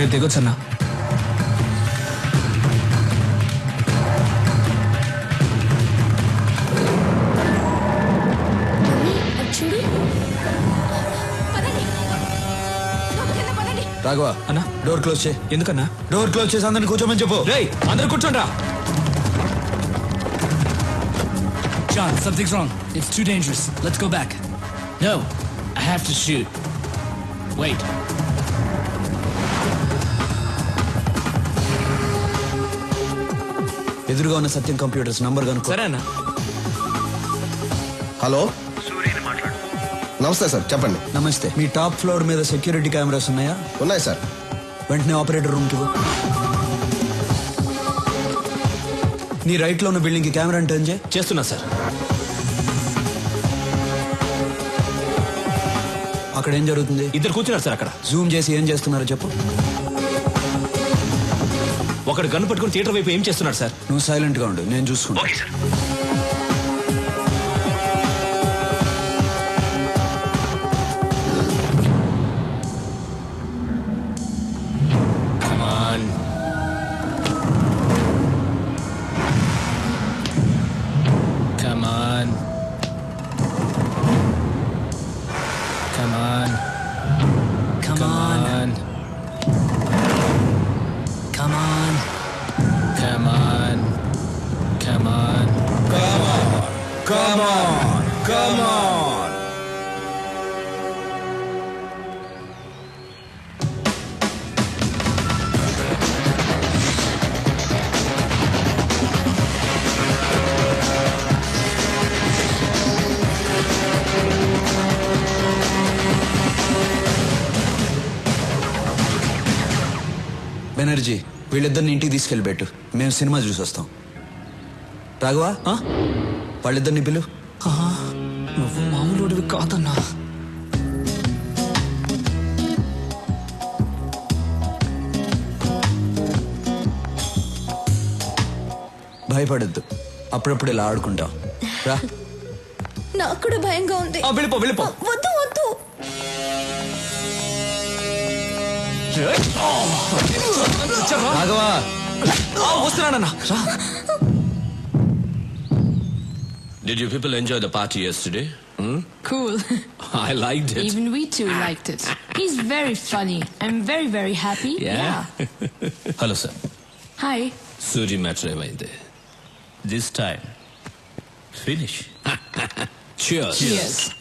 మీరు దిగొచ్చు అన్నా రాఘవ అన్నా డోర్ క్లోజ్ చేయి ఎందుకన్నా డోర్ క్లోజ్ చేసి అందరిని కూర్చోమని చెప్పు రేయ్ అందరు కూర్చోండ్రా John, something's wrong. It's too dangerous. Let's go back. No, I have to shoot. Wait. ఎదురుగా ఉన్న సత్యం కంప్యూటర్స్ నంబర్ కనుక్కో. సరే అన్నా హలో నమస్తే సార్ చెప్పండి. నమస్తే. మీ టాప్ ఫ్లోర్ మీద సెక్యూరిటీ కెమెరాస్ ఉన్నాయా? ఉన్నాయి సార్. వెంటనే ఆపరేటర్ రూమ్కి పో. నీ రైట్లో ఉన్న బిల్డింగ్కి కెమెరా టర్న్ చేయి? చేస్తున్నా సార్. అక్కడ ఏం జరుగుతుంది? ఇద్దరు కూర్చున్నారు సార్ అక్కడ. జూమ్ చేసి ఏం చేస్తున్నారో చెప్పు. ఒకడు గన్ను పట్టుకుని థియేటర్ వైపు ఏం చేస్తున్నాడు సార్? నువ్వు సైలెంట్గా ఉండు నేను చూసుకుంటా. బెనర్జీ వీళ్ళిద్దరిని ఇంటికి తీసుకెళ్ళి పెట్టు. మేము సినిమా చూసి వస్తాం రాఘవా? వాళ్ళిద్దరిని పిలు. నువ్వు మామూలుడివి కాదన్నా. భయపడద్దు. అప్పుడప్పుడు ఇలా ఆడుకుంటాం. రా. నాకు కూడా భయంగా ఉంది. ఆ, వెళ్ళిపో వెళ్ళిపో. వద్దు వద్దు. రాఘవా. ఆ, వస్తున్నానన్నా. రా. Did you people enjoy the party yesterday? Hmm? Cool. I liked it. Even we two liked it. He's very funny. I'm very, very happy. Yeah. yeah. Hello, sir. Hi. Suri Matravaide. This time, finish. Cheers. Cheers. Cheers.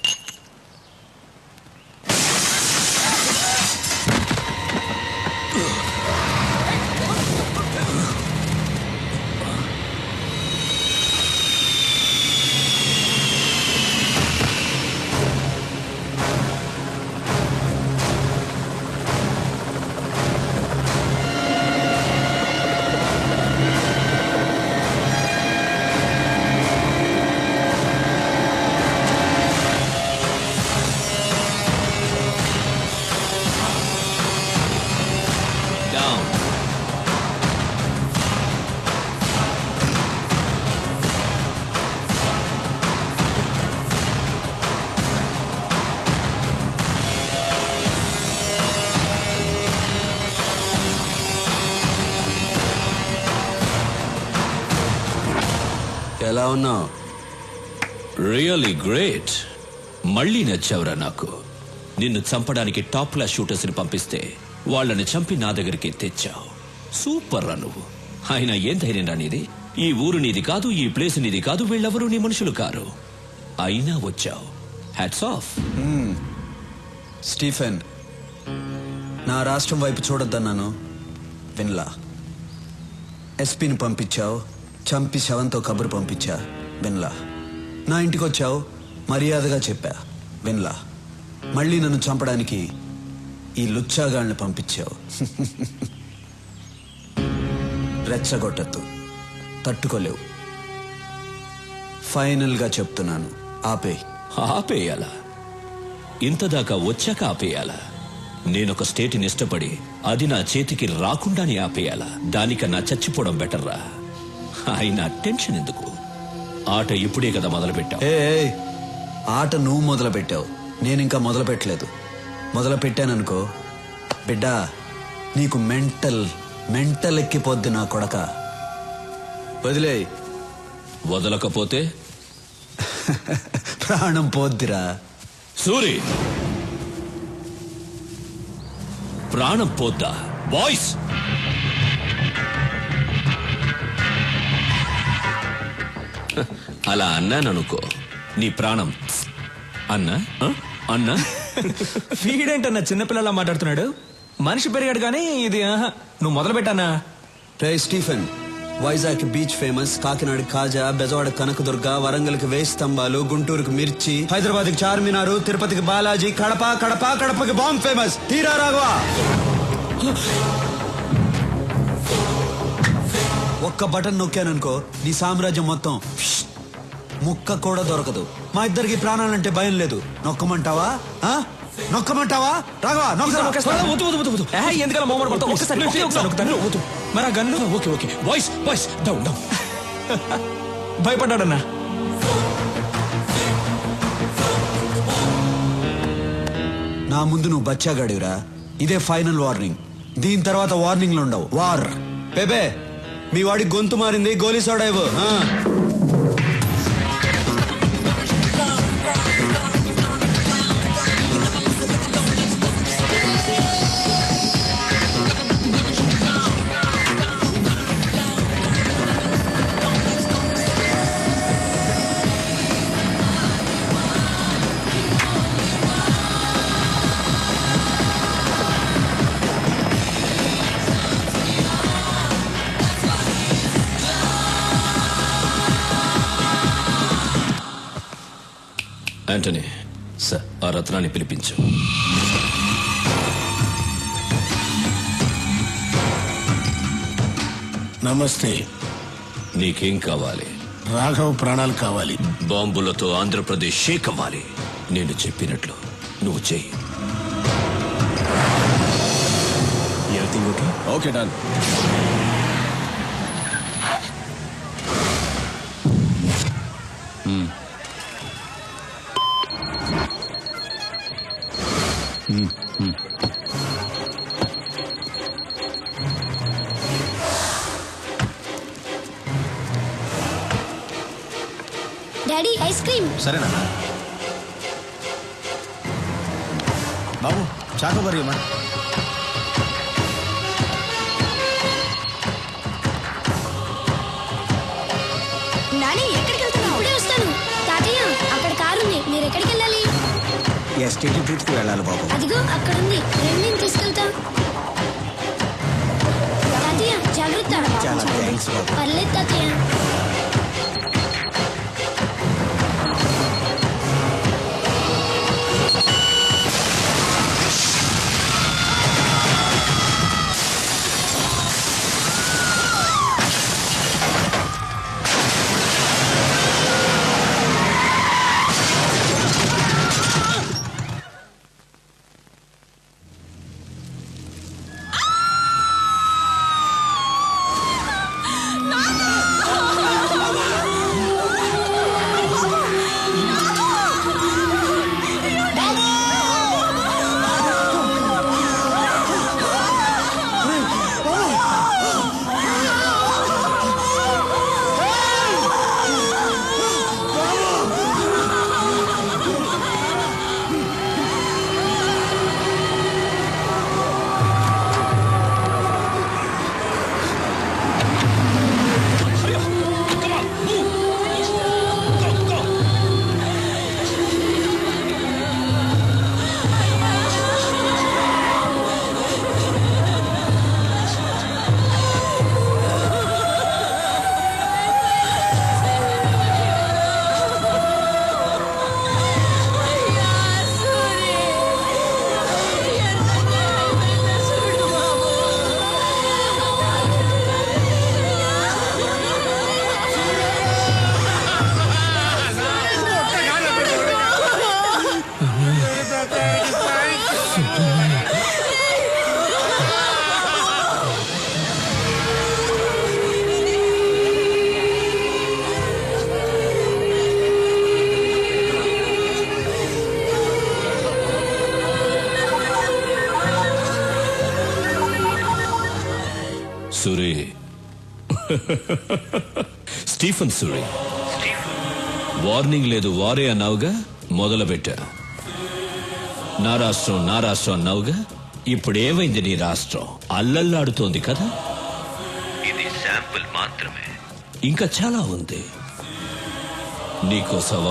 ఎలా ఉన్నావు? Really great మళ్ళీ నచ్చావురా నాకు. నిన్ను చంపడానికి top class షూటర్స్ని పంపిస్తే వాళ్ళని చంపి నా దగ్గరికి తెచ్చావు. సూపర్ రా నువ్వు. ఆయన ఏం ధైర్యం రా నీది? ఈ ఊరు నీది కాదు ఈ ప్లేస్ నీది కాదు వీళ్ళెవరూ నీ మనుషులు కారు. అయినా వచ్చావు. హ్యాట్స్ ఆఫ్ స్టీఫెన్ నా రాష్ట్రం వైపు చూడొద్దన్నాను. విన్లా. ఎస్పీని పంపించావు. చంపి శవంతో కబురు పంపించా విన్లా. నా ఇంటికి వచ్చావు మర్యాదగా చెప్పా విన్లా. మళ్ళీ నన్ను చంపడానికి ఈ లుచ్చాగాళ్ళని పంపించావు. రెచ్చగొట్టద్దు తట్టుకోలేవు. ఫైనల్గా చెప్తున్నాను ఆపే. ఆపేయాలా? ఇంతదాకా వచ్చాక ఆపేయాలా? నేనొక స్టేట్ని ఇష్టపడి అది నా చేతికి రాకుండానే ఆపేయాలా? దానికన్నా చచ్చిపోవడం బెటర్రా? అయినా టెన్షన్ ఎందుకు? ఆట ఇప్పుడే కదా మొదలు పెట్టావు ఏ ఆట నువ్వు మొదలు పెట్టావు నేను ఇంకా మొదలు పెట్టలేదు మొదలు పెట్టాననుకో బిడ్డ నీకు మెంటల్ మెంటల్ ఎక్కిపోద్ది నా కొడక. వదిలే. వదలకపోతే? ప్రాణం పోద్దిరా. సూరి! ప్రాణం పోద్దా? బాయ్స్! అలా అన్నాననుకో నీ ప్రాణం. అన్నా? అన్నా? వీడేంటన్నా చిన్నపిల్లలా మాట్లాడుతున్నాడు? మనిషి పెరిగాడు కానీ ఇది ఆహా. నువ్వు మొదలు పెట్టానా రే Stephen Vizag beach famous Kakinada kaja Bezawada Kanakadurga వరంగల్కి వేయి స్తంభాలు గుంటూరుకి మిర్చి హైదరాబాద్కి చార్మినారు తిరుపతికి బాలాజీ కడప కడప కడపకి బాంబ్ ఫేమస్ తీరా రాఘవ! ఒక్క బటన్ నొక్కాననుకో నీ సామ్రాజ్యం మొత్తం. ముక్క కూడా దొరకదు. మా ఇద్దరికి ప్రాణాలంటే భయం లేదు. నొక్కమంటావా? ఆ? నొక్కమంటావా? రాఘవ ఎందుకలా పడతావు? ఒకసారి నొక్కుతాను. మరి ఆ gun? Okay okay. Boys boys down down భయపడ్డాడన్నా? నా ముందు నువ్వు బచ్చాగాడివిరా. ఇదే ఫైనల్ వార్నింగ్. దీని తర్వాత వార్నింగ్లు ఉండవు. వార్. బేబే మీ వాడి గొంతు మారింది గోలీ సోడా ఇవ్వు యాంటనీ సార్ ఆ రత్నాన్ని పిలిపించు. నమస్తే. నీకేం కావాలి? రాఘవ్ ప్రాణాలు కావాలి. బాంబులతో ఆంధ్రప్రదేశ్ షేక్ అవ్వాలి. నేను చెప్పినట్లు నువ్వు చెయ్యి. Okay done. Daddy ice cream. సరేనా? బాబు చాకోబరి అమ్మా ఎస్టీటీ ట్రిప్కి వెళ్ళాలి బాబు. అదిగో అక్కడ ఉంది నేను తీసుకెళ్తా. తాతయ్య జాగ్రత్త. చాలా థ్యాంక్స్ బాబు. పర్లేదు తాతయ్య. స్టీఫెన్ సురే. వార్నింగ్ లేదు వారే అన్నావుగా? మొదలు పెట్టా నా రాష్ట్రం నా రాష్ట్రం అన్నావుగా? ఇప్పుడు ఏమైంది నీ రాష్ట్రం? అల్లల్లాడుతోంది కదా? ఇది శాంపుల్ మాత్రమే. ఇంకా చాలా ఉంది. నీకో సవాల్.